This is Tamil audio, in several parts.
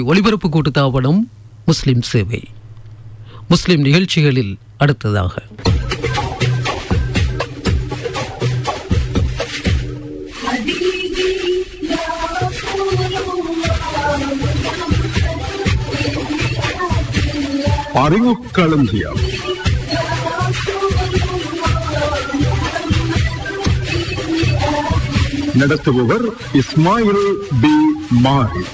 ஒலிபரப்பு கூட்டுத்தாபனம் முஸ்லிம் சேவை. முஸ்லிம் நிகழ்ச்சிகளில் அடுத்ததாக. அறிவுக்களஞ்சியம் நடத்துபவர் இஸ்மாயில் பி மாரி.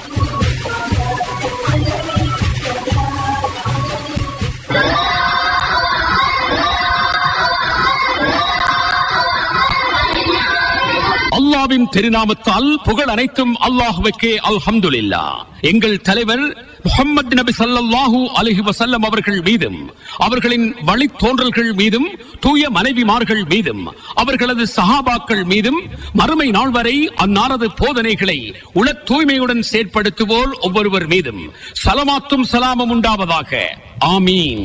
அல்லாவின் திருநாமத்தால் புகழ் அனைத்தும் அல்லாஹுவுக்கே அல்ஹம்துலில்லா. எங்கள் தலைவர் முகமது நபி சல்லாஹூ அலஹி வசல்லம் அவர்கள் மீதும் அவர்களின் வழித்தோன்றல்கள் மீதும் தூய மனைவிமார்கள் மீதும் அவர்களது சஹாபாக்கள் மீதும் மறுமை நாள் வரை அன்னாரது போதனைகளை உள தூய்மையுடன் செயற்படுத்துவோர் ஒவ்வொருவர் மீதும் சலமாத்தும் சலாமும் உண்டாவதாக. ஆமீன்.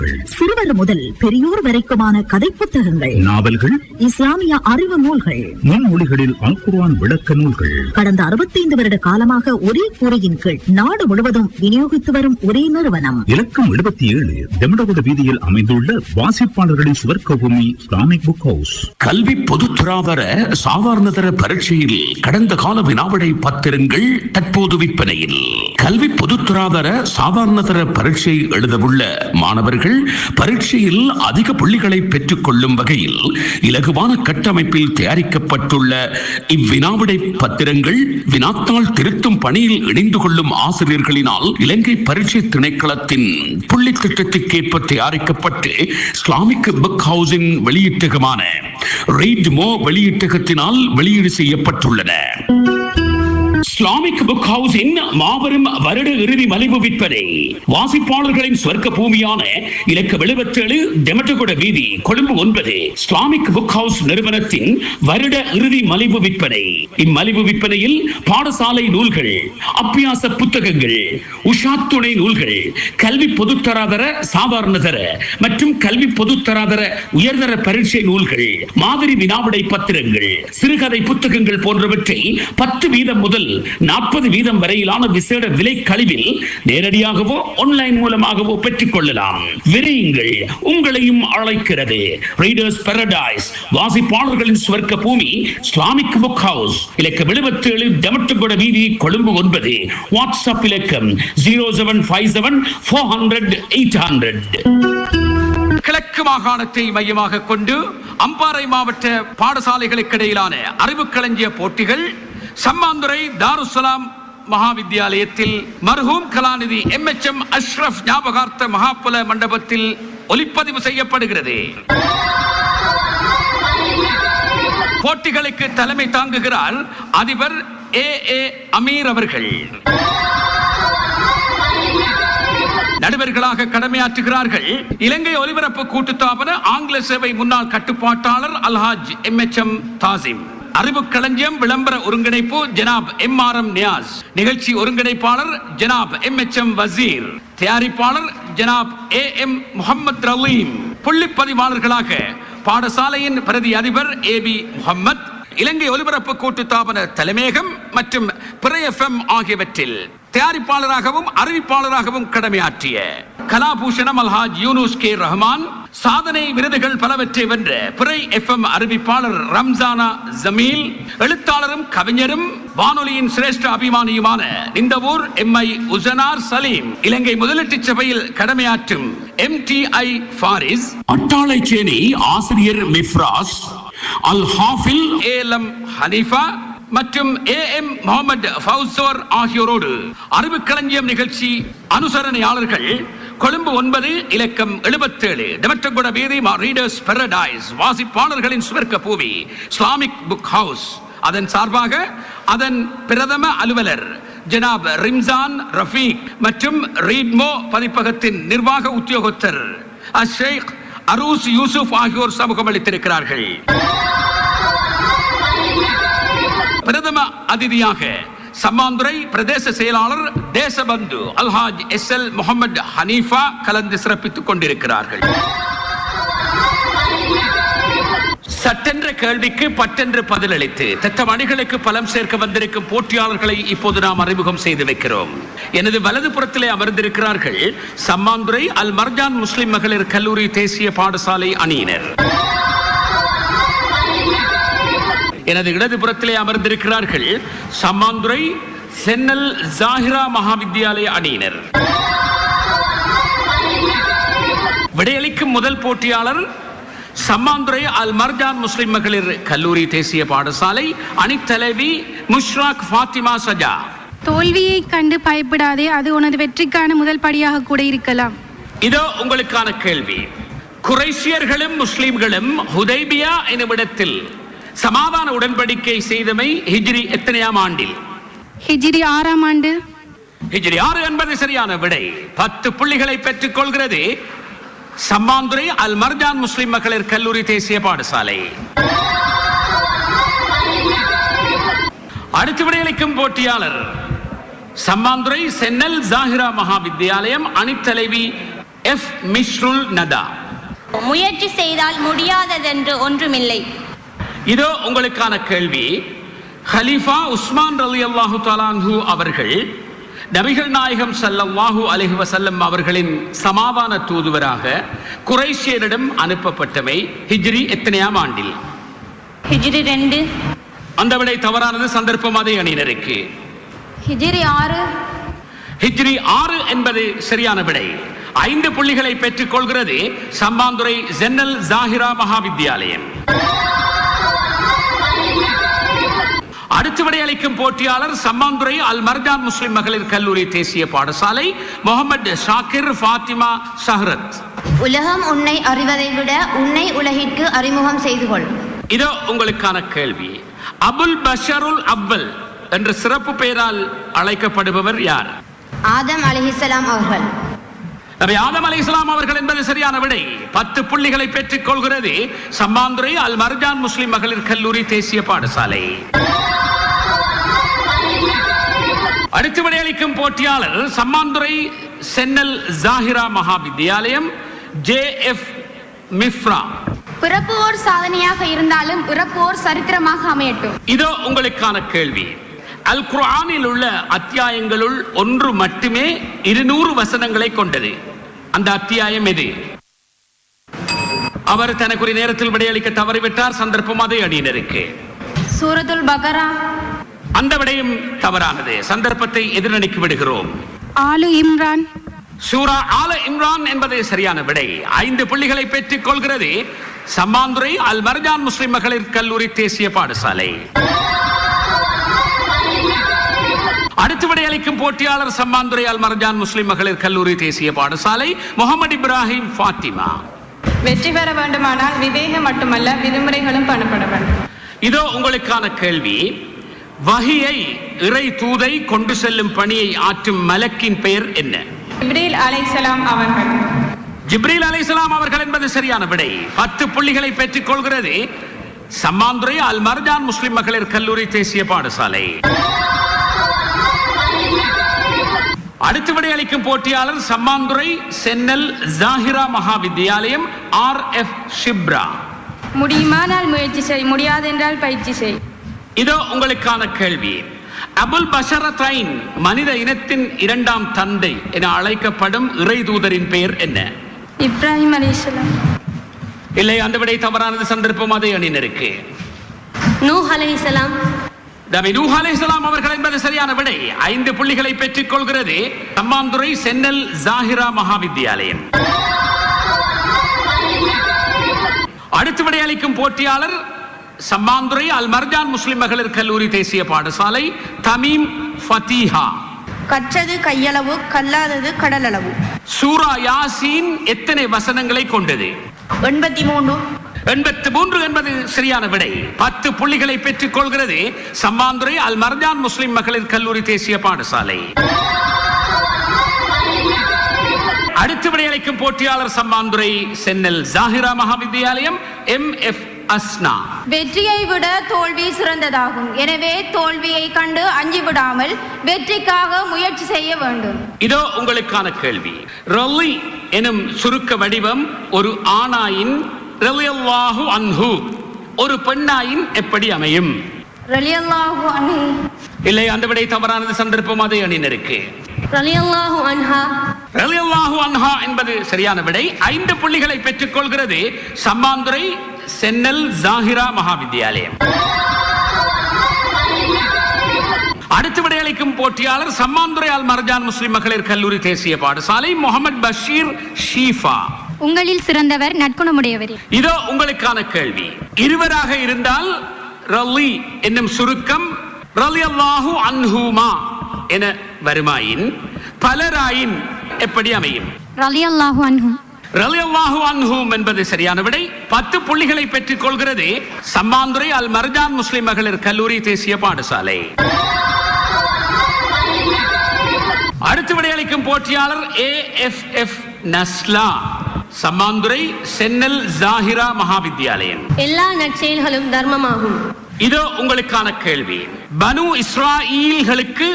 சிறுவர் முதல் பெரியோர் வரைக்குமான கதை புத்தகங்கள் நாவல்கள். இஸ்லாமிய அறிவு நூல்கள். முன்மொழிகளில் அல்குர்ஆன் விளக்க நூல்கள். கடந்த அறுபத்தைந்து வருட காலமாக ஒரே கூரையின் கீழ் நாடு முழுவதும் விநியோகித்து வரும் ஒரே நிறுவனம். இலக்கம் எழுபத்தி ஏழு தெம்டகுட வீதியில் அமைந்துள்ள வாசிப்பாளர்களின் சுவர்க்க பூமி இஸ்லாமிக் புக் ஹவுஸ் கல்வி பொதுத்துறாதர சாதாரணதர பரீட்சையில் கடந்த கால வினாவிடை பத்திரங்கள் தற்போது விற்பனையில். கல்வி பொதுத்துறாதர சாதாரணதர பரீட்சை எழுதவுள்ள மாணவர்கள் மாணவர்கள் பரீட்சையில் அதிக புள்ளிகளை பெற்றுக் கொள்ளும் வகையில் இலகுவான கட்டமைப்பில் தயாரிக்கப்பட்டுள்ள இவ்வினாவிடை பத்திரங்கள் வினாத்தால் திருத்தும் பணியில் இணைந்து கொள்ளும் ஆசிரியர்களினால் இலங்கை பரீட்சை திணைக்களத்தின் புள்ளி திட்டத்திற்கேற்ப தயாரிக்கப்பட்டு இஸ்லாமிக் புக் ஹவுஸின் வெளியீட்டகமான ரீட் மோ வெளியீட்டகத்தினால் வெளியீடு செய்யப்பட்டுள்ளன. இஸ்லாமிக் புக் ஹவுஸின் மாபெரும் வருட இறுதி மலிவு விற்பனை. வாசிப்பாளர்களின் சொர்க்க பூமியான இலக்க எழுபத்தேழு டெமட்டகுட வீதி கொழும்பு ஒன்பது. இஸ்லாமிக் புக் ஹவுஸ் நிறுவனத்தின் வருட இறுதி மலிவு விற்பனை. இம்மலிவு விற்பனையில் பாடசாலை நூல்கள் அப்பியாச புத்தகங்கள் உஷா துணை நூல்கள் கல்வி பொதுத்தராதர சாதாரணதர மற்றும் கல்வி பொதுத்தராதர உயர்தர பரீட்சை நூல்கள் மாதிரி வினாவிடை பத்திரங்கள் சிறுகதை புத்தகங்கள் போன்றவற்றை பத்து வீதம் முதல் நாற்பது வீதம் வரையிலான விசேட விலை கழிவில் நேரடியாகவோ ஆன்லைன் மூலமாகவோ பெற்றுக் கொள்ளலாம் விரையுங்கள். உங்களையும் அழைக்கிறது. ரீடர்ஸ் பாரடைஸ் வாசிப்பாளர்களின் சுவர்க்க பூமி இஸ்லாமிக் புக் ஹவுஸ் இலக்கம் எழுபத்தேழு டெமட்டுகுட வீதி கொழும்பு ஒன்பது. வாட்ஸ்அப் இலக்கம் zero seven five seven four hundred eight hundred கிழக்கு மாகாணத்தை மையமாக கொண்டு அம்பாறை மாவட்ட பாடசாலைகளுக்கு இடையிலான அறிவு களஞ்சிய போட்டிகள் சம்மாந்துறை தாருசலாம் மகாவித்யாலயத்தில் மர்ஹூம் கலாநிதி எம் எச் எம் அஷ்ரப் ஞாபகார்த்த மகாபல மண்டபத்தில் ஒலிப்பதிவு செய்யப்படுகிறது. போட்டிகளுக்கு தலைமை தாங்குகிறார் அதிபர் ஏ ஏ அமீர் அவர்கள். நடுவர்களாக கடமையாற்றுகிறார்கள். இலங்கை ஒலிபரப்பு கூட்டுத்தாபன ஆங்கில சேவை முன்னாள் கட்டுப்பாட்டாளர் அல்ஹாஜ் எம் எச் எம் தாசிம். அறிவு களஞ்சியம் விளம்பர ஒருங்கிணைப்பு ஜனாப் எம் ஆர் எம் நியாஸ். நிகழ்ச்சி ஒருங்கிணைப்பாளர் ஜனாப் எம் எச் எம் வசீர். தயாரிப்பாளர் ஜனாப் ஏ எம் முகமது ரலீம். புள்ளிப்பதிவாளர்களாக பாடசாலையின் பிரதி அதிபர் ஏ பி முகமது இலங்கை ஒலிபரப்பு கூட்டுத்தாபன தலைமையகம் மற்றும் பிற எஃப்எம் ஆகியவற்றில் தயாரிப்பாளராகவும் அறிவிப்பாளராகவும் கடமையாற்றிய கலாபூஷணம் அல்ஹாஜ் யூனுஸ் கே. ரஹ்மான் சாதனை விருதுகள் பலவற்றை வென்ற பிறை எஃப்எம் அறிவிப்பாளர் ரம்ஜானா ஜமீல் எழுத்தாளரும் கவிஞரும் வானொலியின் சிரேஷ்ட அபிமானியுமான நிந்தவூர் எம்ஐ உசனார் சலீம் இலங்கை முதலீட்டு சபையில் கடமையாற்றும் M. D. I. Faris Attalaicheri ஆசிரியர் மிஃப்ராஸ் அல் ஹாஃபில் ஏலம் ஹனீஃபா மற்றும் ஏ எம் முகமது ஃபவுசோர் ஆகியோரோடு அறிவுக்களஞ்சியம் நிகழ்ச்சி அனுசரணையாளர்கள் கொழும்பு ஒன்பது இலக்கம் எழுபத்தேழு. டெமட்டகுட வீதி ரீடர்ஸ் பெரடைஸ் வாசிப்பாளர்களின் சுவர்க்க பூவி இஸ்லாமிக் புக் ஹவுஸ் அதன் சார்பாக அதன் பிரதம அலுவலர் ஜனாப் ரிம்சான் ரஃபீக் மற்றும் ரீட்மோ பதிப்பகத்தின் நிர்வாக உத்தியோகத்தர் அஷேக் அரூஸ் யூசுப் ஆகியோர் சமூகம் அளித்திருக்கிறார்கள் பிரதம அதிதியாக சம்மாந்துறை பிரதேச செயலாளர் தேசபந்து அல்ஹாஜ் எஸ் எல் முகமது ஹனீஃபா கலந்து சிறப்பித்துக் கொண்டிருக்கிறார்கள். சட்டென்ற கேள்விக்கு பட்டென்று பதிலளித்து தத்தம் அணிகளுக்கு பலம் சேர்க்க வந்திருக்கும் போட்டியாளர்களை இப்போது நாம் அறிமுகம் செய்து வைக்கிறோம். எனது வலது புறத்திலே அமர்ந்திருக்கிறார்கள் சம்மாந்துறை அல் மர்ஜான் முஸ்லிம் மகளிர் கல்லூரி தேசிய பாடசாலை அணியினர். எனது இடதுபுறத்திலே அமர்ந்திருக்கிறார்கள் சம்மாந்துறை சென்னல் ஜாகிரா மகாவித்யாலய அணியினர். விடையளிக்கும் முதல் போட்டியாளர் சம்மாந்துறை அல் மர்ஜான் முஸ்லிம் மகளிர் கல்லூரி தேசிய பாடசாலை அணித்தலைவி முஷ்ராக் ஃபாத்திமா சஜா. தோல்வியை கண்டு பயப்படாதே அது உனது வெற்றிக்கான முதல் படியாக கூட இருக்கலாம். இதோ உங்களுக்கான கேள்வி. குறைசியர்களும் முஸ்லிம்களும் ஹுதைபியா என்னுமிடத்தில் சமாதான உடன்படிக்கை செய்தமை ஹிஜ்ரி எத்தனையாம் ஆண்டில்? ஹிஜ்ரி ஆறாம் ஆண்டு. ஹிஜ்ரி ஆறு என்பது சரியான விடை. பத்து புள்ளிகளை பெற்றுக் கொள்கிறது சம்மாந்துறை அல் மர்ஜான் முஸ்லிம் மகளிர் கல்லூரி தேசிய பாடசாலை. அடுத்து விடையளிக்கும் போட்டியாளர் சம்மாந்துறை சென்னல் ஜாகிரா மகாவித்யாலயம் அணித்தலைவி எஃப் மிஷ்ருல் நதா. முயற்சி செய்தால் முடியாததென்று ஒன்றுமில்லை. இதோ உங்களுக்கான கேள்வி. ஹலீஃபா உஸ்மான் ரலி அல்லாஹு தலான்ஹு அவர்கள் நபிகள் நாயகம் ஸல்லல்லாஹு அலைஹி வஸல்லம் அவர்களின் சமாதான தூதுவராக குறைஷியரிடம் அனுப்பப்பட்டவை ஹிஜ்ரி எத்தனையாம் ஆண்டில்? ஹிஜ்ரி ரெண்டு. அந்த விடை தவறானது சந்தர்ப்பம் அதே அணியினருக்கு. ஹிஜ்ரி ஆறு. ஹிஜ்ரி ஆறு என்பது சரியான விடை. ஐந்து புள்ளிகளை பெற்றுக் கொள்கிறது சம்மாந்துறை ஜென்னல் ஜாகிரா மகாவித்யாலயம். அடுத்து விடையளிக்கும் போட்டியாளர் சம்மாந்துறை அல் மர்ஜான் முஸ்லிம் மகளிர் கல்லூரி தேசிய பாடசாலை முகமது ஷாக்கிர் ஃபாத்திமா ஷஹரத் உலகம் உன்னை அறிவதை விட உன்னை உலகிற்கு அறிமுகம் செய்து கொள். இதோ உங்களுக்கான கேள்வி. அபுல் பஷருல் அவ்வல் என்ற சிறப்பு பெயரால் அழைக்கப்படுபவர் யார்? ஆதம் அலிஹிசலாம் அவர்கள். நபி ஆதம் அலை இஸ்லாம் அவர்கள் என்பது சரியான விடை. பத்து புள்ளிகளை பெற்றுக் கொள்கிறது சம்மாந்துறை அல் மர்ஜான் முஸ்லிம் மகளிர் கல்லூரி தேசிய பாடசாலை. அடுத்து விடையளிக்கும் போட்டியாளர் சம்மாந்துறை சென்னல் ஜாகிரா மகாவித்யாலயம் ஜே எஃப் மிஃப்ரா. பிறப்பு ஓர் சாதனையாக இருந்தாலும் இறப்பு ஓர் சரித்திரமாக அமையட்டும். இதோ உங்களுக்கான கேள்வி. அல் குர்ஆனில் உள்ள அத்தியாயங்களுள் ஒன்று மட்டுமே இருநூறு வசனங்களை கொண்டது. அந்த அத்தியாயம் எது? அவர் தனக்குரிய நேரத்தில் விடையளிக்க தவறிவிட்டார் சந்தர்ப்பம் அதே அணியினருக்கு. சூரத்துல் பகரா அந்த விடையும் தவறானது. சந்தர்ப்பத்தை எதிரணிக்கு விடுகிறோம். ஆலு இம்ரான். சூரா ஆல இம்ரான் என்பது சரியான விடை. ஐந்து புள்ளிகளை பெற்றுக் கொள்கிறது. சம்மாந்துறை அல் மர்ஜான் முஸ்லிம் மகளிர் கல்லூரி தேசிய பாடசாலை. அடுத்து விடையளிக்கும் போட்டியாளர் சம்மாந்துறை அல் மர்ஜான் முஸ்லிம் மகளிர் கல்லூரி தேசிய பாடசாலை முகமது இப்ராஹிம் ஃபாத்திமா. வெற்றி பெற வேண்டுமானால் விவேகம் மட்டுமல்ல விதிமுறைகளும் பண்ணப்பட வேண்டும். இதோ உங்களுக்கான கேள்வி. வஹியை இறை தூதை கொண்டு செல்லும் பணியை ஆற்றும் மலக்கின் பெயர் என்ன? இப்ரீல் அலைசலாம் அவர்கள். ஜிப்ரீல் என்பது சரியான விடை. பத்து புள்ளிகளை பெற்றுக் கொள்கிறது. சம்மாந்துறை அல் மர்ஜான் முஸ்லிம் மகளிர் கல்லூரி தேசிய பாடசாலை. அடுத்து விடையளிக்கும் போட்டியாளர் சம்மாந்துறை சென்னல் ஜாகிரா மகாவித்யாலயம் ஆர் எஃப் ஷிப்ரா. முடியுமானால் முயற்சி செய். முடியாதென்றால் பயிற்சி செய். இதோ உங்களுக்கான கேள்வி. அபுல் பஷரத்தைன் மனித இனத்தின் இரண்டாம் தந்தை என அழைக்கப்படும் இறை தூதரின் பெயர் என்ன? இப்ராஹிம் அலிஸ்லாம் இல்லை அந்த விடை தவறானது சந்தர்ப்பம் அதே அணியினருக்கு நூஹ் அலைஹிஸ்ஸலாம். நபி நூஹ் அலைஹிஸ்ஸலாம் அவர்கள் என்பது சரியான விடை. ஐந்து புள்ளிகளை பெற்றுக் கொள்கிறது தம்மாந்துறை சென்னல் ஜாகிரா மகாவித்யாலயம் அடுத்து விடையளிக்கும் போட்டியாளர் சம்மாந்துறை அல் மர்ஜான் முஸ்லிம் மகளிர் கல்லூரி தேசிய பாடசாலை தமீம் ஃபதீஹா. கற்றது கையளவு கல்லாதது கடலளவு. சூரா யாசீன் எத்தனை வசனங்களை கொண்டது? எண்பத்தி மூன்று எண்பத்து மூன்று என்பது சரியான விடை. பத்து புள்ளிகளை பெற்றுக் கொள்கிறது சம்மாந்துறை அல் மர்ஜான் முஸ்லிம் மகளிர் கல்லூரி தேசிய பாடசாலை. அடுத்து விடையளிக்கும் போட்டியாளர் சம்மாந்துறை சென்னல் ஜாகிரா மகாவித்யாலயம் எம் எஃப் அஸ்னா. வெற்றியை விட தோல்வி சிறந்ததாகும். எனவே தோல்வியை கண்டு அஞ்சி விடாமல் வெற்றிக்காக முயற்சி செய்ய வேண்டும். இதோ உங்களுக்கான கேள்வி. ரொல்லி எனும் சுருக்க வடிவம் ஒரு ஆணாயின் ரலியல்லாஹு அன்ஹு. ஒரு பெண்ணாயின் எப்படி அமையும்? ரலியல்லாஹு அன்ஹு. இல்லை அந்த விடை தவறானது சந்தர்ப்பம் அதே அணியினருக்கு ரலியல்லாஹு அன்ஹா. ரலியல்லாஹு அன்ஹா என்பது சரியான விடை. ஐந்து புள்ளிகளை பெற்றுக் கொள்கிறது சம்மாந்துறை சென்னல் ஜாகிரா மகாவித்யாலயம். அடுத்து விடையளிக்கும் போட்டியாளர் சம்மாந்துறை அல் மர்ஜான் முஸ்லிம் மகளிர் கல்லூரி தேசிய பாடசாலை முகமது பஷீர் ஷீஃபா. உங்களில் சிறந்தவர் நற்குணமுடையவர். இதோ உங்களுக்கான கேள்வி. இருவராக இருந்தால் ரலி என்னும் சுருக்கம் ரலியல்லாஹு அன்ஹுமா என வருமாயின் பலராயின் எப்படி அமையும்? ரலியல்லாஹு அன்ஹு ரலியல்லாஹு அன்ஹும் என்பது சரியான விடை. பத்து புள்ளிகளை பெற்றுக் கொள்கிறது சம்மாந்துறை அல் மர்ஜான் முஸ்லிம் மகளிர் கல்லூரி தேசிய பாடசாலை. அடுத்து விடையளிக்கும் போட்டியாளர் A F F Nasla Sammanthurai Sennal Zahira Mahavidyalayam. எல்லா நற்செயல்களும் தர்மமாகும். இதோ உங்களுக்கான கேள்வி. பனு இஸ்ராயீல்களுக்கு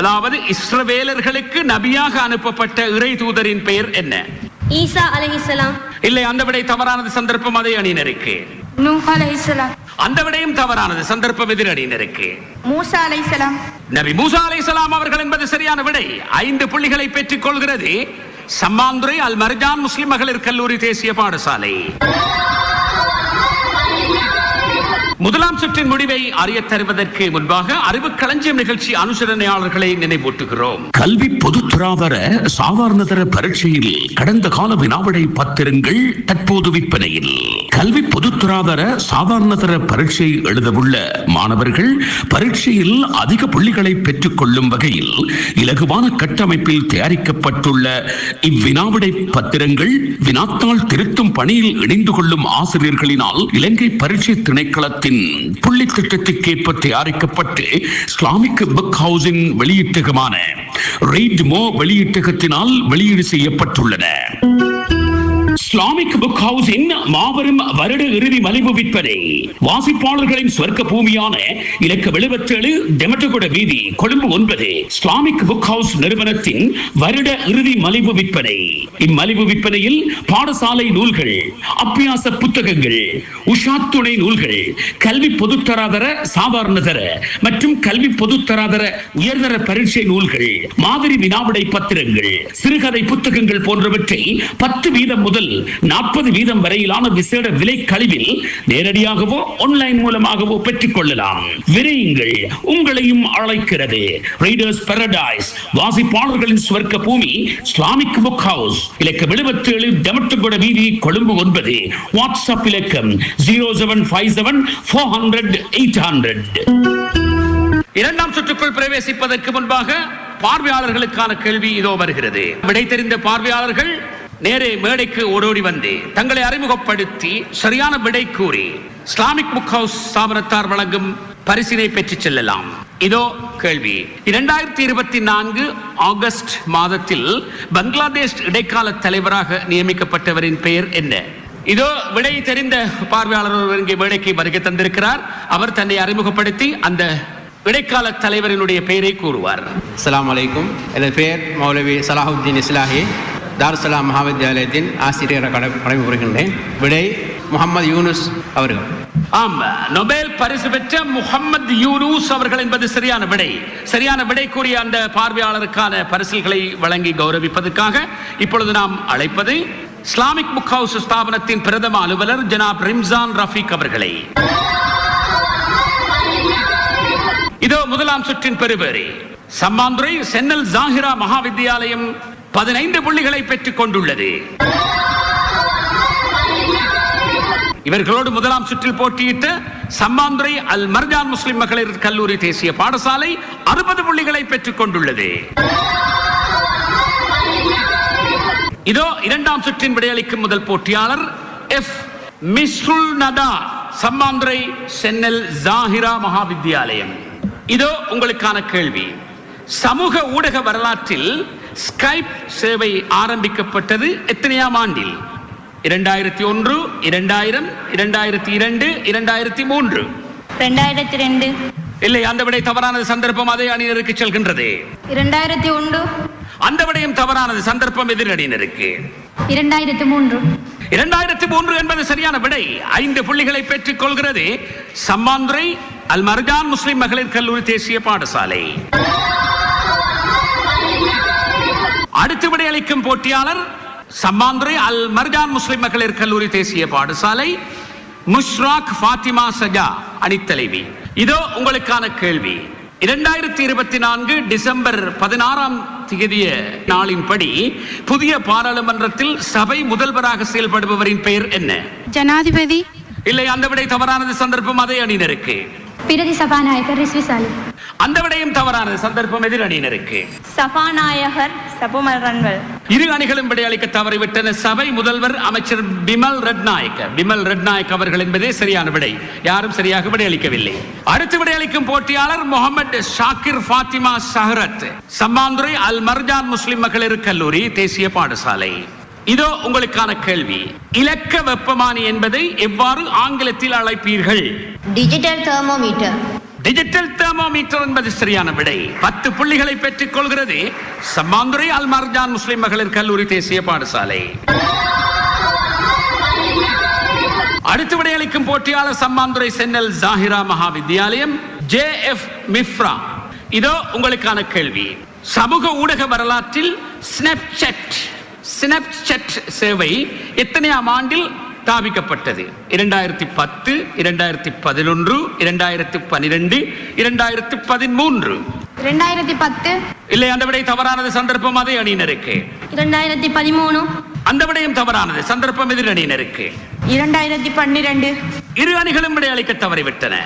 அதாவது இஸ்ரவேலர்களுக்கு நபியாக அனுப்பப்பட்ட இறை தூதரின் பெயர் என்ன? ஈசா அலைஹிஸ்ஸலாம். இல்லை அந்த விடை தவறானது சந்தர்ப்பம் அதே அணியினருக்கு நூஹ் அலைஹிஸ்ஸலாம். அந்த விடையும் தவறானது சந்தர்ப்பம் எதிர் அணியினருக்கு மூசா அலைசலாம் நபி மூசா அலைஹிஸ்ஸலாம் அவர்கள் என்பது சரியான விடை. ஐந்து புள்ளிகளை பெற்றுக் கொள்கிறது. சம்மாந்துறை அல் மர்ஜான் முஸ்லிம் மகளிர் கல்லூரி தேசிய பாடசாலை. முதலாம் சுற்றின் முடிவை அறிய தருவதற்கு முன்பாக அறிவு களஞ்சியம் நிகழ்ச்சி அனுசரணையாளர்களை நினைவூட்டுகிறோம். கல்வி பொதுத்துறாவர சாதாரணதர பரீட்சையில் கடந்த கால வினாவிடை பத்திரங்கள் தற்போது விற்பனையில். கல்வி பொதுத்துறாவர சாதாரணதர பரீட்சை எழுதவுள்ள மாணவர்கள் பரீட்சையில் அதிக புள்ளிகளை பெற்றுக் கொள்ளும் வகையில் இலகுவான கட்டமைப்பில் தயாரிக்கப்பட்டுள்ள இவ்வினாவிடை பத்திரங்கள் வினாத்தாள் திருத்தும் பணியில் இணைந்து கொள்ளும் ஆசிரியர்களினால் இலங்கை பரீட்சை திணைக்களத்தின் புள்ளி திட்டத்துக்கேற்ப தயாரிக்கப்பட்டு இஸ்லாமிக் புக் ஹவுஸின் வெளியீட்டகமான ரெய்ட்மோ வெளியீட்டகத்தினால் வெளியீடு செய்யப்பட்டுள்ளன. இஸ்லாமிக் புக் ஹவுஸின் மாபெரும் வருட இறுதி மலிவு விற்பனை. வாசிப்பாளர்களின் சொர்க்க பூமியான இலக்க எழுபத்தேழு டெமட்டகுட வீதி கொழும்பு ஒன்பது. இஸ்லாமிக் புக் ஹவுஸ் நிறுவனத்தின் வருட இறுதி மலிவு விற்பனை. இம்மலிவு விற்பனையில் பாடசாலை நூல்கள் அப்பியாச புத்தகங்கள் உஷா துணை நூல்கள் கல்வி பொதுத்தராதர சாதாரணதர மற்றும் கல்வி பொதுத்தராதர உயர்தர பரீட்சை நூல்கள் மாதிரி வினாவிடை பத்திரங்கள் சிறுகதை புத்தகங்கள் போன்றவற்றை பத்து வீதம் முதல் நாற்பது வீதம் வரையிலான விசேட விலை கழிவில் நேரடியாகவோ ஆன்லைன் மூலமாகவோ பெற்றுக் கொள்ளலாம் விரையுங்கள். உங்களையும் அழைக்கிறது. ரீடர்ஸ் பாரடைஸ் வாசிப்பாளர்களின் சுவர்க்க பூமி இஸ்லாமிக் புக் ஹவுஸ் இலக்கம் எழுபத்தி ஏழு டெமட்டுகுட வீதி கொழும்பு ஒன்பது வாட்ஸ்அப் இலக்கம் zero seven five seven four hundred eight hundred இரண்டாம் சுற்றுக்குள் பிரவேசிப்பதற்கு முன்பாக பார்வையாளர்களுக்கான கேள்வி இதோ வருகிறது. விடை தெரிந்த பார்வையாளர்கள் நேரே மேடைக்கு ஓடோடி வந்து. தங்களை அறிமுகப்படுத்தி சரியான விடை கூறி இஸ்லாமிக் புக் ஹவுஸ் ஸ்தாபனத்தார் வழங்கும் பரிசினை பெற்றுச் செல்லலாம். இதோ கேள்வி. இரண்டாயிரத்தி இருபத்தி நான்கு ஆகஸ்ட் மாதத்தில் பங்களாதேஷ் இடைக்கால தலைவராக நியமிக்கப்பட்டவரின் பெயர் என்ன? இதோ விடை தெரிந்த பார்வையாளர் ஒருவர் இங்கே மேடைக்கு வருகை தந்திருக்கிறார். அவர் தன்னை அறிமுகப்படுத்தி அந்த இடைக்கால தலைவரினுடைய பெயரை கூறுவார். அஸ்ஸலாமு அலைக்கும் எனது பெயர் மௌலவி சலாஹுத்தீன் இஸ்லாஹி. தாருசலாம் மகாவித்யாலயத்தின் ஆசிரியரை கடை பணிபுரிகின்றேன். விடை முகமது யூனுஸ் அவர்கள். ஆம் நொபேல் பரிசு பெற்ற முகமது யூனூஸ் அவர்கள் என்பது சரியான விடை. சரியான விடை கூறிய அந்த பார்வையாளருக்கான பரிசில்களை வழங்கி கௌரவிப்பதற்காக இப்பொழுது நாம் அழைப்பது இஸ்லாமிக் புக் ஹவுஸ் ஸ்தாபனத்தின் பிரதம அலுவலர் ஜனாப் ரிம்சான் ரஃபீக் அவர்களை. இதோ முதலாம் சுற்றின் பெறுபேறு. சம்மாந்துறை சென்னல் ஜாகிரா மகாவித்யாலயம் பதினைந்து புள்ளிகளை பெற்றுக் கொண்டுள்ளது. இவர்களோடு முதலாம் சுற்றில் போட்டியிட்ட சம்மாந்துறை அல் மர்ஜான் முஸ்லிம் மகளிர் கல்லூரி தேசிய பாடசாலை அறுபது புள்ளிகளை பெற்றுக் கொண்டுள்ளது. இதோ இரண்டாம் சுற்றின் விடையளிக்கும் முதல் போட்டியாளர் எஃப் மிஸ்ருல் நதா சம்மாந்துறை சென்னல் ஜாஹிரா மகாவித்யாலயம். இதோ உங்களுக்கான கேள்வி. சமூக ஊடக வரலாற்றில் ஸ்கைப் சேவை ஆரம்பிக்கப்பட்டது எத்தனையாம் ஆண்டில்? இரண்டாயிரத்தி ஒன்று இரண்டாயிரம் இரண்டாயிரத்தி இரண்டு இரண்டாயிரத்தி மூன்று. ரெண்டாயிரத்தி ரெண்டு. இல்லை அந்த விடை தவறானது சந்தர்ப்பம் அதே அணியினருக்கு செல்கின்றது. இரண்டாயிரத்தி ஒன்று. அந்த விடயம் தவறானது சந்தர்ப்பம் எதிரணியினருக்கு இரண்டாயிரத்தி மூன்று. இரண்டாயிரத்தி மூன்று என்பது சரியான விடை. ஐந்து புள்ளிகளை பெற்றுக் கொள்கிறது சம்மாந்துறை அல் மர்ஜான் முஸ்லிம் மகளிர் கல்லூரி தேசிய பாடசாலை. அடுத்து விடையளிக்கும் போட்டியாளர் சம்மாந்துறை அல் மர்ஜான் முஸ்லிம் மகளிர் கல்லூரி தேசிய பாடசாலை முஷ்ராக் ஃபாத்திமா சஜா அணித்தலைவி இதோ உங்களுக்கான கேள்வி. இரண்டாயிரத்தி இருபத்தி நான்கு டிசம்பர் பதினாறாம் தேதிய நாளின்படி புதிய பாராளுமன்றத்தில் சபை முதல்வராக செயல்படுபவரின் பெயர் என்ன? ஜனாதிபதி. இல்லை அந்த விடை தவறானது சந்தர்ப்பம் அதே அணியினருக்கு. பிரதி சபாநாயகர் ரிஸ்வி சாலி. அந்த விடயம் தவறானது. சந்தர்ப்பம் எதிர் அணியினருக்கு சபாநாயகர் சபுமல் ரன்வல் இரு அணிகளும் விடையளிக்க தவறிவிட்டன. சபை முதல்வர் அமைச்சர் பிமல் ரட்நாயக்க. பிமல் ரட்நாயக் அவர்கள் என்பதே சரியான விடை. யாரும் சரியாக விடையளிக்கவில்லை அடுத்து விடையளிக்கும் போட்டியாளர் முகமது ஷாக்கிர் ஃபாத்திமா சஹரத். சம்மாந்துறை அல் மர்ஜான் முஸ்லிம் மகளிர் கல்லூரி தேசிய பாடசாலை. இதோ உங்களுக்கான கேள்வி. இலக்க வெப்பமானி என்பதை எவ்வாறு ஆங்கிலத்தில் அழைப்பீர்கள்? டிஜிட்டல் தெர்மோமீட்டர் டிஜிட்டல் தெர்மோமீட்டர் என்பது சரியான விடை. பத்து புள்ளிகளை பெற்றுக் கொள்கிறது. சம்மாந்துறை அல்மார்ஜான் முஸ்லிம் மகளிர் கல்லூரி தேசிய பாடசாலை. அடுத்து விடையளிக்கும் போட்டியாளர் சம்மாந்துறை சென்னல் மகா மகாவித்யாலயம் ஜே எஃப் மிஃப்ரா. இதோ உங்களுக்கான கேள்வி. சமூக ஊடக வரலாற்றில் ஸ்னாப்சாட் ஸ்னாப்சாட் சேவை எத்தனையாம் ஆண்டில் ஸ்தாபிக்கப்பட்டது இரண்டாயிரத்தி பத்து இரண்டாயிரத்தி பதினொன்று இரண்டாயிரத்தி பனிரெண்டு இரண்டாயிரத்தி பதிமூன்று இரண்டாயிரத்தி பத்து இல்லை அந்த விடை தவறானது சந்தர்ப்பம் அதே அணியினருக்கு இரண்டாயிரத்தி பதிமூணு அந்த விடயம் தவறானது சந்தர்ப்பம் எதிர் அணியினருக்கு இரண்டாயிரத்தி பன்னிரண்டு இரு அணிகளும் விடையளிக்க தவறிவிட்டன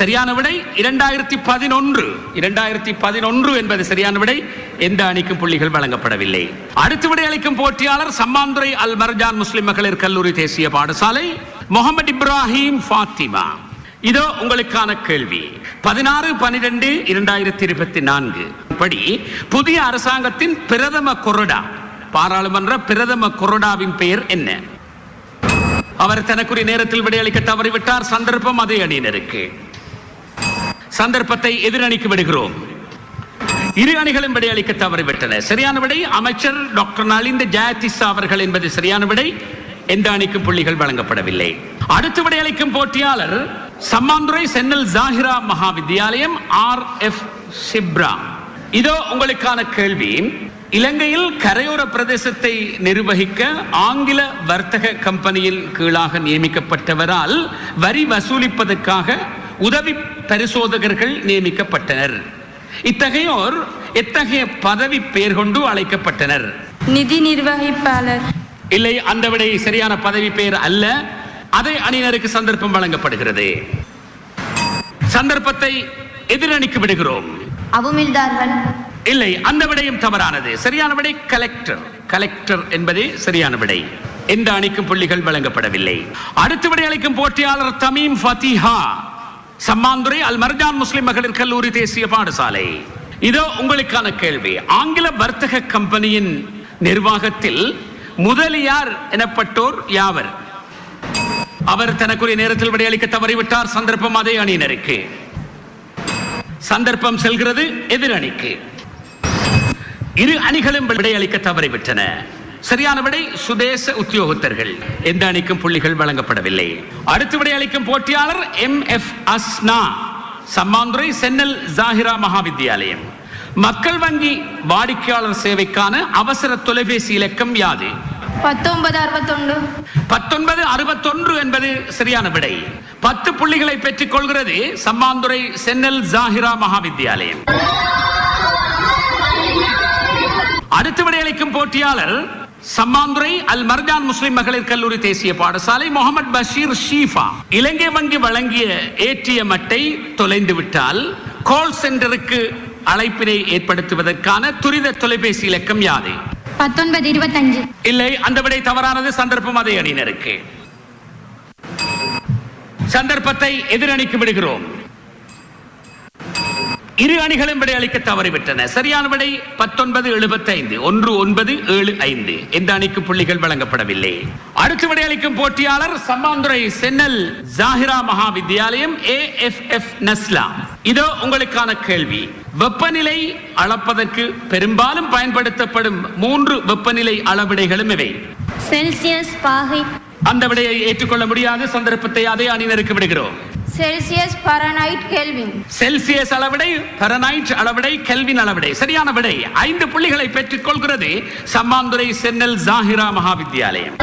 சரியான விடை இரண்டாயிரத்தி பதினொன்று. இரண்டாயிரத்தி பதினொன்று என்பது சரியான விடை. எந்த அணிக்கும் புள்ளிகள் வழங்கப்படவில்லை. அடுத்து விடையளிக்கும் போட்டியாளர் சம்மாந்துறை அல் மர்ஜான் முஸ்லிம் மகளிர் கல்லூரி தேசிய பாடசாலை முகமது இப்ராஹிம் ஃபாத்திமா. இதோ உங்களுக்கான கேள்வி. பதினாறு பனிரெண்டு இரண்டாயிரத்தி இருபத்தி நான்கு. படி புதிய அரசாங்கத்தின் பிரதம கொறடா. பாராளுமன்ற பிரதம கொறடாவின் பெயர் என்ன? அவர் தனக்குரிய நேரத்தில் விடையளிக்க தவறிவிட்டார். சந்தர்ப்பம் அதே அணியினருக்கு. சந்தர்ப்பத்தை எதிரணிக்கு விடுகிறோம். இரு அணிகளும் விடையளிக்க தவறிவிட்டன. சரியான விடை அமைச்சர் டாக்டர் நலிந்த ஜெயதிசா அவர்கள் என்பது சரியான விடை. எந்த அணிக்கும் புள்ளிகள் வழங்கப்படவில்லை. அடுத்து விடையளிக்கும் போட்டியாளர் சம்மாந்துரை சென்னல் ஜாகிரா மகாவித்யாலயம் ஆர் எஃப் சிப்ரா. இதோ உங்களுக்கான கேள்வி. இலங்கையில் கரையோர பிரதேசத்தை நிர்வகிக்க ஆங்கில வர்த்தக கம்பெனியின் கீழாக நியமிக்கப்பட்டவரால் வரி வசூலிப்பதற்காக உதவி பரிசோதகர்கள் நியமிக்கப்பட்டனர். இத்தகையோர் எத்தகைய பதவி பெயர் கொண்டு அழைக்கப்பட்டனர்? நிதி நிர்வகிப்பாளர். இல்லை அந்த விடை சரியான பதவி பெயர் அல்ல. அதை அணியினருக்கு சந்தர்ப்பம் வழங்கப்படுகிறது. சந்தர்ப்பத்தை எதிரணிக்கு விடுகிறோம். அவுமில்தார்கள் இல்லை அந்த விடையும் தவறானது. சரியான விடை கலெக்டர் கலெக்டர் என்பதே சரியான விடை. எந்த அணிக்கும் புள்ளிகள் வழங்கப்படவில்லை. அடுத்து விடை அளிக்கும் போட்டியாளர் தமீம் ஃபத்திஹா சம்மாந்துறை அல் மர்ஜான் முஸ்லிம் மகளிர் கல்லூரி தேசிய பாடசாலை. இதோ உங்களுக்கான கேள்வி. ஆங்கில வர்த்தக கம்பெனியின் நிர்வாகத்தில் முதலியார் எனப்பட்டோர் யாவர்? அவர் தனக்குரிய நேரத்தில் விடையளிக்க தவறிவிட்டார். சந்தர்ப்பம் அதே அணியினருக்கு. சந்தர்ப்பம் செல்கிறது எதிர் அணிக்கு இரு அணிகளும் விடையளிக்க தவறிவிட்டன. சரியான விடை சுதேச உத்தியோகத்தர்கள். எந்த அணிக்கும் புள்ளிகள் வழங்கப்படவில்லை. அடுத்து விடையளிக்கும் போட்டியாளர் எம் எஃப் அஸ்னா சம்மாந்துறை சென்னல் ஜாகிரா மகாவித்யாலயம் மக்கள் வங்கி வாடிக்கையாளர் சேவைக்கான அவசர தொலைபேசி இலக்கம் யாது? பத்தொன்பது அறுபத்தொன்று. பத்தொன்பது அறுபத்தொன்று என்பது சரியான விடை. பத்து புள்ளிகளை பெற்றுக் கொள்கிறது சம்மாந்துறை சென்னல் ஜாகிரா மகாவித்யாலயம் அடுத்து விடையளிக்கும் போட்டியாளர் சம்மாந்துறை அல் மர்ஜான் முஸ்லிம் மகளிர் கல்லூரி தேசிய பாடசாலை முகமது பஷீர் ஷீஃபா. இலங்கை வங்கி வழங்கிய ஏடிஎம் அட்டை தொலைந்து விட்டால் கால் சென்டருக்கு அழைப்பினை ஏற்படுத்துவதற்கான துரித தொலைபேசி இலக்கம் யாது பத்தொன்பது இருபத்தஞ்சு. இல்லை அந்த விடை தவறானது. சந்தர்ப்பம் அதே அணியினருக்கு. சந்தர்ப்பத்தை எதிரணிக்கு விடுகிறோம். இரு அணிகளும் விடை அளிக்க தவறிவிட்டன. சரியான விடை பத்தொன்பது எழுபத்தைந்து. ஒன்று ஒன்பது ஏழு ஐந்து. எந்த அணிக்கு புள்ளிகள் வழங்கப்படவில்லை? அடுத்து விடை அளிக்கும் போட்டியாளர் சம்மாந்துறை சென்னல் ஜாகிரா மகா வித்யாலயம் ஏ எஃப் எஃப் நஸ்லா. இதோ உங்களுக்கான கேள்வி. வெப்பநிலை அளப்பதற்கு பெரும்பாலும் பயன்படுத்தப்படும் மூன்று வெப்பநிலை அளவிடைகளும் இவை செல்சியஸ் பாகை. அந்த விடையை ஏற்றுக்கொள்ள முடியாத. சந்தர்ப்பத்தை அதே அணியினருக்கு விடுகிறோம். செல்சியஸ் பரனைட் கெல்வின் செல்சியஸ் அளவிடை பரனைட் அளவிடை கெல்வின் அளவிடை. சரியான விடை. ஐந்து புள்ளிகளை பெற்றுக் கொள்கிறது சம்மாந்துறை சென்னல் ஜாஹிரா மகாவித்யாலயம்.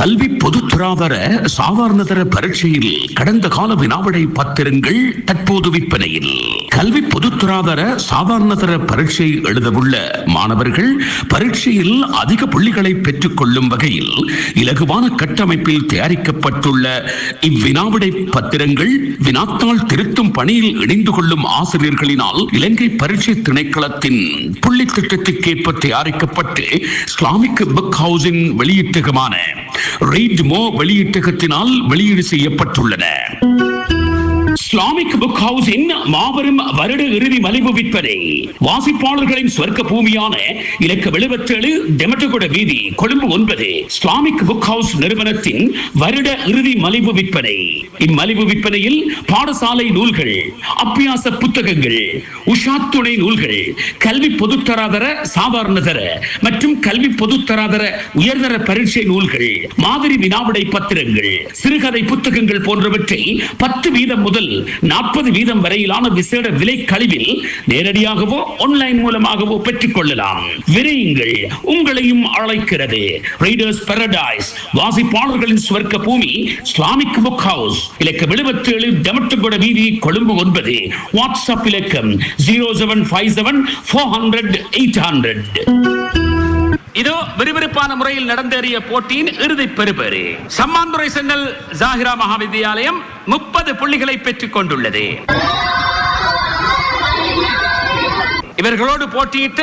கல்வி பொதுத்துறாவர சாதாரணதர பரீட்சையில் கடந்த கால வினாவிடை பத்திரங்கள் தற்போது விற்பனையில். கல்வி பொதுத்துறாவர சாதாரணதர பரீட்சை எழுதவுள்ள மாணவர்கள் பரீட்சையில் அதிக புள்ளிகளை பெற்றுக் கொள்ளும் வகையில் இலகுவான கட்டமைப்பில் தயாரிக்கப்பட்டுள்ள இவ்வினாவிடை பத்திரங்கள் வினாத்தாள் திருத்தும் பணியில் இணைந்து கொள்ளும் ஆசிரியர்களினால் இலங்கை பரீட்சை திணைக்களத்தின் புள்ளி திட்டத்திற்கேற்ப தயாரிக்கப்பட்டு இஸ்லாமிக் புக் ஹவுஸின் வெளியீட்டகமான ரீட் மோ வெளியீட்டகத்தினால் வெளியீடு செய்யப்பட்டுள்ளன. இஸ்லாமிக் புக் ஹவுஸின் மாபெரும் வருட இறுதி மலிவு விற்பனை. வாசிப்பாளர்களின் சொர்க்க பூமியான இலக்க எழுபத்தேழு டெமட்டகுட வீதி கொழும்பு ஒன்பது இஸ்லாமிக் புக் ஹவுஸ் நிறுவனத்தின் வருட இறுதி மலிவு விற்பனை. இம்மலிவு விற்பனையில் பாடசாலை நூல்கள் அப்பியாச புத்தகங்கள் உஷா துணை நூல்கள் கல்வி பொதுத்தராதர சாதாரணதர மற்றும் கல்வி பொதுத்தராதர உயர்தர பரீட்சை நூல்கள் மாதிரி வினாவிடை பத்திரங்கள் சிறுகதை புத்தகங்கள் போன்றவற்றை பத்து வீதம் முதல் நாற்பது வீதம் வரையிலான விசேட விலை கழிவில் நேரடியாகவோ ஆன்லைன் மூலமாகவோ பெற்றுக் கொள்ளலாம் விரையுங்கள். உங்களையும் அழைக்கிறது. ரீடர்ஸ் பாரடைஸ் வாசிப்பாளர்களின் சுவர்க்க பூமி இஸ்லாமிக் புக் ஹவுஸ் இலக்கம் எழுபத்தி ஏழு டெமட்டுகொட வீதி கொழும்பு ஒன்பது. வாட்ஸ்அப் இலக்கம் zero seven five seven four hundred eight hundred இதோ விறுவிறுப்பான முறையில் நடந்தேறிய போட்டியின் இறுதி பெறுபேறு. சம்மாந்துறை சென்னல் ஜாகிரா மகாவித்யாலயம் முப்பது புள்ளிகளை பெற்றுக் கொண்டுள்ளது. இவர்களோடு போட்டியிட்ட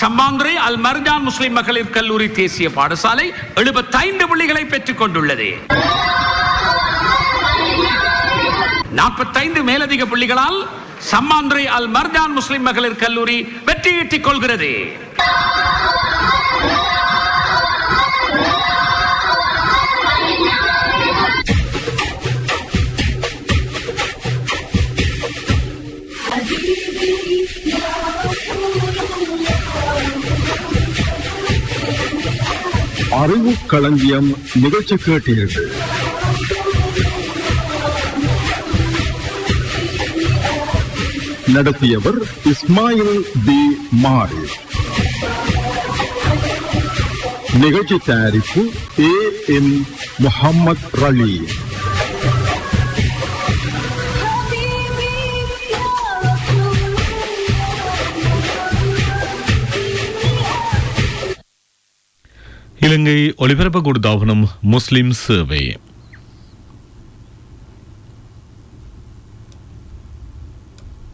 சம்மாந்துறை அல் மர்ஜான் முஸ்லிம் மகளிர் கல்லூரி தேசிய பாடசாலை எழுபத்தைந்து புள்ளிகளை பெற்றுக் கொண்டுள்ளது. நாற்பத்தைந்து மேலதிக புள்ளிகளால் சம்மாந்துரை அல் மர்ஜான் முஸ்லிம் மகளிர் கல்லூரி வெற்றியீட்டிக் கொள்கிறது. அறிவு களஞ்சியம் நிகழ்ச்சி கேட்டீர்கள். நடத்தியவர் இஸ்மாயில் தி மாரி நிகழ்ச்சி தயாரிப்பு ஏ. எம். முகமது ரலீம். இலங்கை ஒலிபரப்பு கூடுதாபனம் முஸ்லிம் சேவை